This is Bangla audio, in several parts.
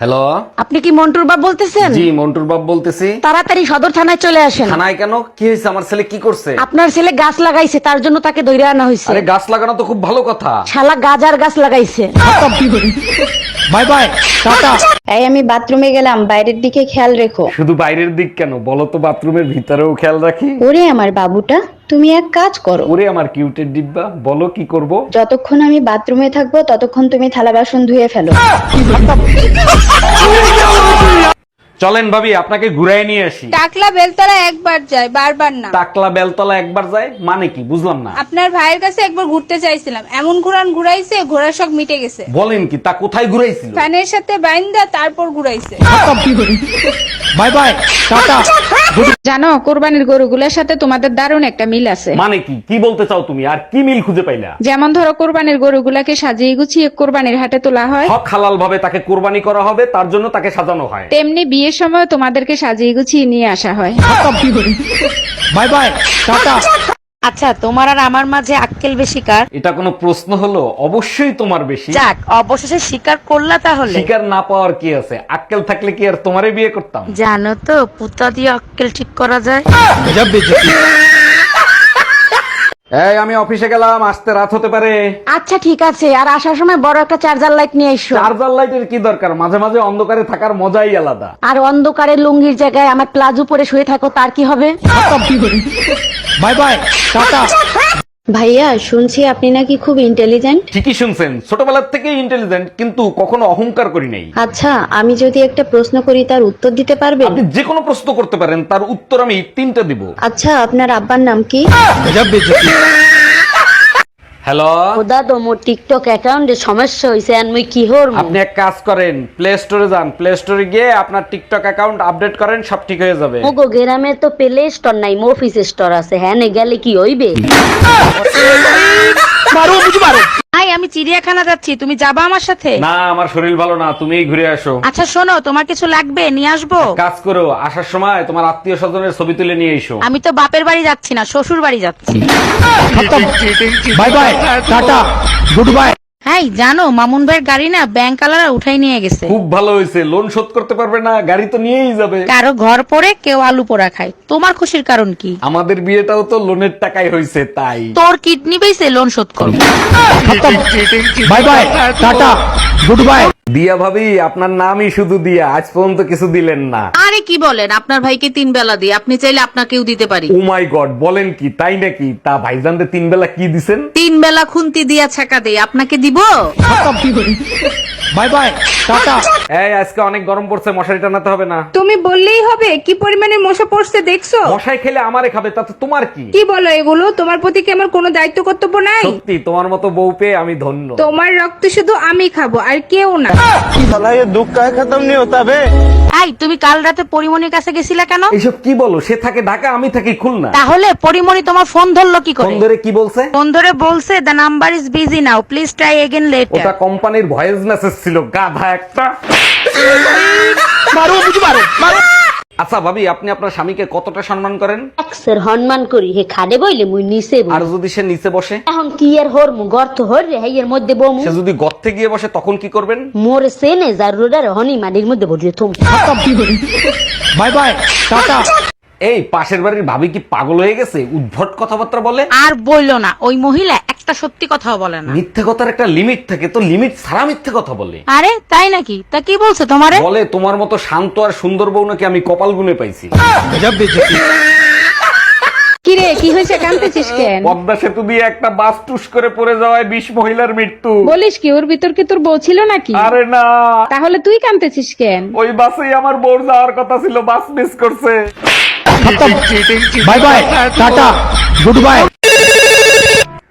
হ্যালো আপনি কি মন্টুর বাপ বলতেছেন? জি মন্টুর বাপ বলতেছি। তাড়াতাড়ি সদর থানায় চলে আসেন। থানায় কেন? কি হয়েছে? আমার ছেলে কি করছে? আপনার ছেলে গাছ লাগাইছে তার জন্য তাকে দৈরে আনা হয়েছে আরে গাছ লাগানো তো খুব ভালো কথা। শালা গাজার গাছ লাগাইছে। Bye bye tata. এই আমি বাথরুমে গেলাম বাইরের দিকে খেয়াল রেখো। শুধু বাইরের দিক কেন? বলো তো বাথরুমের ভিতরেও খেয়াল রাখি। ওরে আমার বাবুটা। তুমি এক কাজ করো। ওরে আমার কিউটের ডিব্বা বলো কি করব? যতক্ষণ আমি বাথরুমে থাকব ততক্ষণ তুমি থালা বাসন ধুয়ে ফেলো। চলেন ভাবি আপনাকে ঘুরাই নিয়ে আসি। টাকলা বেলতলা একবার যায় বারবার না। টাকলা বেলতলা একবার যায় মানে কি? বুঝলাম না। আপনার ভাইয়ের কাছে একবার ঘুরতে চাইছিলাম। এমন ঘুরান ঘুরাইছে ঘোড়ার শখ মিটে গেছে। বলেন কি তা কোথায় ঘুরাইছিল? ফ্যানের সাথে বাইন্দা তারপর ঘুরাইছে। By bye tata. জানো কোরবানির গরুগুলোর সাথে তোমাদের দারুণ একটা মিল আছে। মানে কি? কি বলতে চাও তুমি? আর কি মিল খুঁজে পাইলা? যেমন ধরো কোরবানির গরুগুলাকে সাজিয়ে গুছিয়ে কোরবানির হাটে তোলা হয়। হক হালাল ভাবে তাকে কোরবানি করা হবে তার জন্য তাকে সাজানো হয়। তেমনি বিয়ের সময় তোমাদেরকে সাজিয়ে গুছিয়ে নিয়ে আসা হয়। Bye bye tata. আচ্ছা তোমার আর আমার মাঝে আক্কেল বেশি কার? এটা কোনো প্রশ্ন হলো? অবশ্যই তোমার বেশি। যাক অবশেষে স্বীকার করলা তাহলে। স্বীকার না পাওয়ার কি আছে? আক্কেল থাকলে কি আর তোমারে বিয়ে করতাম? জানো তো পুতা দিয়ে আক্কেল ঠিক করা যায়। এই আমি অফিসে গেলাম আসতে রাত হতে পারে। আচ্ছা ঠিক আছে আর আসার সময় বড় একটা চার্জার লাইট নিয়ে এসো। চার্জার লাইটের কি দরকার? মাঝে মাঝে অন্ধকারে থাকার মজাই আলাদা। আর অন্ধকারে লুঙ্গির জায়গায় আমার প্লাজো পরে শুয়ে থাকো তার কি হবে? Bye bye tata. ভাইয়া শুনছি আপনি নাকি খুব ইন্টেলিজেন্ট ঠিকই শুনছেন। ছোটবেলার থেকে ইন্টেলিজেন্ট কিন্তু কখনো অহংকার করি নাই। আচ্ছা আমি যদি একটা প্রশ্ন করি তার উত্তর দিতে পারবেন? আপনি যে কোনো প্রশ্ন করতে পারেন তার উত্তর আমি তিনটা দিব। আচ্ছা আপনার আব্বার নাম কি? হ্যালো খোদা তো মোর টিকটক অ্যাকাউন্টে সমস্যা হয়েছে আর মুই কি হর আপনি এক কাজ করেন প্লে স্টোরে যান। প্লে স্টোরে গিয়ে আপনার টিকটক অ্যাকাউন্ট আপডেট করেন সব ঠিক হয়ে যাবে। মোগো গ্রামে তো প্লে স্টোর নাই মফিস স্টোর আছে হ্যাঁ গেলে কি হইবে? আই আমি চিড়িয়াখানা যাচ্ছি তুমি যাবা আমার সাথে? না আমার শরীর ভালো না তুমিই ঘুরে আসো। আচ্ছা শোনো তোমার কিছু লাগবে? নিয়ে আসব? কাজ করো আসার সময় তোমার আত্মীয় স্বজনের ছবি তুলে নিয়ে এসো। আমি তো বাপের বাড়ি যাচ্ছি না শ্বশুর বাড়ি যাচ্ছি। Bye bye tata good bye. হ্যাঁ জানো মামুন ভাইয়ের গাড়ি না ব্যাংক আলারা উঠাই নিয়ে গেছে। খুব ভালো হয়েছে লোন শোধ করতে পারবে না গাড়ি তো নিয়েই যাবে। কারও ঘর পড়ে কেউ আলু পোড়া খায়। তোমার খুশির কারণ কি? আমাদের বিয়েটাও তো লোনের টাকায় হয়েছে তাই। তোর কিডনি বেছে লোন শোধ কর। Bye bye tata good bye দিয়া ভাবি আপনার নামই শুধু দিয়া আজ পর্যন্ত কিছু দিলেন না। আরে কি বলেন আপনার ভাইকে তিন বেলা দিই আপনি চাইলে আপনাকেও দিতে পারি। ও মাই গড বলেন কি তাই নাকি? তা ভাইজানদের তিন বেলা কি দিছেন? তিন বেলা খুন্তি দিয়া ছাকা দেই আপনাকে দিব? Bye bye tata. এই আজকে অনেক গরম পড়ছে মশারি টানাতে হবে না। তুমি বললেই হবে কি পরিমাণে মশা পড়ছে দেখছ? মশাই খেলে আমারে খাবে তাতে তোমার কি? কি বলো এগুলো? তোমার প্রতি কি আমার কোনো দায়িত্ব কর্তব্য নাই? সত্যি তোমার মতো বউ পেয়ে আমি ধন্য। তোমার রক্ত শুধু আমি খাব আর কেউ না। এই তুমি কাল রাতে পরিমণির কাছে গেছিলা কেন? এসব কি বলো? সে থাকে ঢাকা আমি থাকি খুলনা। তাহলে পরিমণি তোমার ফোন ধরলো কি করে? ফোন ধরে কি বলছে? ফোন ধরে বলছে the number is busy now please try again ওটা কোম্পানির ভয়েস মেসেজ ছিল গাধা একটা। আচ্ছা ভাবি আপনি আপনার স্বামীকে কতটা সম্মান করেন? এক্সের সম্মান করি হে খাদে বইলে মুই নিচে বই। আর যদি সে নিচে বসে? এখন কি আর হর মু গর্ত হর রে হেই এর মধ্যে বমু। সে যদি গর্তে গিয়ে বসে তখন কি করবেন? মোর সেনে জারুরার হনি মানির মধ্যে বসে থুম। By bye tata. এই পাশের বাড়ির ভাবি কি পাগল হয়ে গেছে? উদ্ভট কথাবার্তা বলে? আর বলল না ওই মহিলা একটা সত্যি কথাও বলে না। মিথ্যে কথার একটা লিমিট থাকে তো লিমিট ছাড়া মিথ্যে কথা বলে। আরে তাই নাকি? তা কি বলছে তোমারে? বলে তোমার মতো শান্ত আর সুন্দর বউ নাকি আমি কপাল গুনে পাইছি? কি রে কি হয়েছে? কেন? পদ্মা সেতু দিয়ে একটা বাস টুস করে পড়ে যাওয়ায় বিশ মহিলার মৃত্যু। বলিস কি ওর ভিতর কি তোর বউ ছিল নাকি? আরে না। তাহলে তুই কানতেছিস কেন? ওই বাসেই আমার বোর যাওয়ার কথা ছিল বাস মিস করছে। Bye bye tata good bye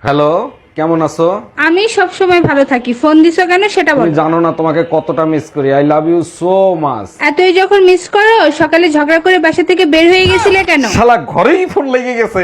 hello কেমন আছো? আমি সব সময় ভালো থাকি। ফোন দিছো কেন সেটা তুমি বলো। জানো না তোমাকে কতটা মিস করি। I love you so much এতই যখন মিস করো সকালে ঝগড়া করে বাসা থেকে বের হয়ে গেছিলে কেন? শালা ঘরেই ফোন লেগে গেছে।